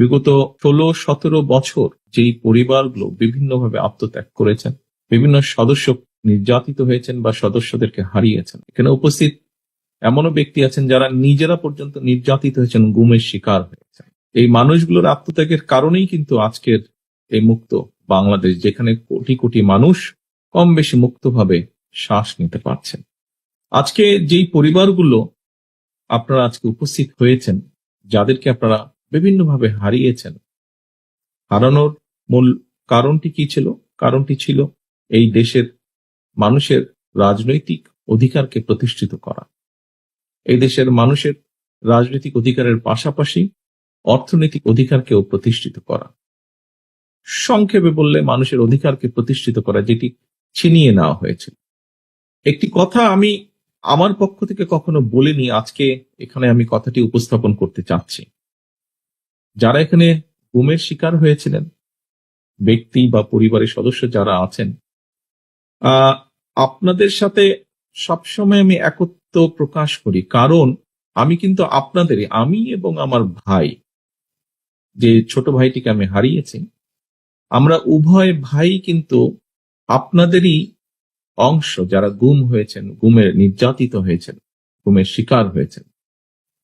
বিগত ষোলো, সতেরো বছর যেই পরিবারগুলো বিভিন্নভাবে আত্মত্যাগ করেছেন, বিভিন্ন সদস্য নির্যাতিত হয়েছেন বা সদস্যদেরকে হারিয়েছেন। এখানে উপস্থিত এমনও ব্যক্তি আছেন যারা নিজেরা পর্যন্ত নির্যাতিত হয়েছেন, গুমের শিকার হয়েছেন। এই মানুষগুলোর আত্মত্যাগের কারণেই কিন্তু আজকের এই মুক্ত বাংলাদেশ, যেখানে কোটি কোটি মানুষ কম বেশি মুক্তভাবে শ্বাস নিতে পারছেন। আজকে যেই পরিবারগুলো আপনারা আজকে উপস্থিত হয়েছেন, যাদেরকে আপনারা বিভিন্নভাবে হারিয়েছেন। হারানোর মূল কারণটি কি ছিল? কারণটি ছিল এই দেশের মানুষের রাজনৈতিক অধিকারকে প্রতিষ্ঠিত করা। এই দেশের মানুষের রাজনৈতিক অধিকারের পাশাপাশি অর্থনৈতিক অধিকারকেও প্রতিষ্ঠিত করা। সংক্ষেপে বললে মানুষের অধিকারকে প্রতিষ্ঠিত করা যেটি ছিনিয়ে নেওয়া হয়েছিল। একটি কথা আমি আমার পক্ষ থেকে কখনো বলিনি, আজকে এখানে আমি কথাটি উপস্থাপন করতে চাচ্ছি। যারা এখানে গুমের শিকার হয়েছিলেন, ব্যক্তি বা পরিবারের সদস্য যারা আছেন আপনাদের সাথে সবসময় আমি একত্র প্রকাশ করি। কারণ আমি কিন্তু আপনাদের আমি এবং আমার ভাই, যে ছোট ভাইটিকে আমি হারিয়েছি, আমরা উভয় ভাই কিন্তু আপনাদেরই অংশ, যারা গুম হয়েছেন, গুমের নির্যাতিত হয়েছেন, গুমের শিকার হয়েছেন।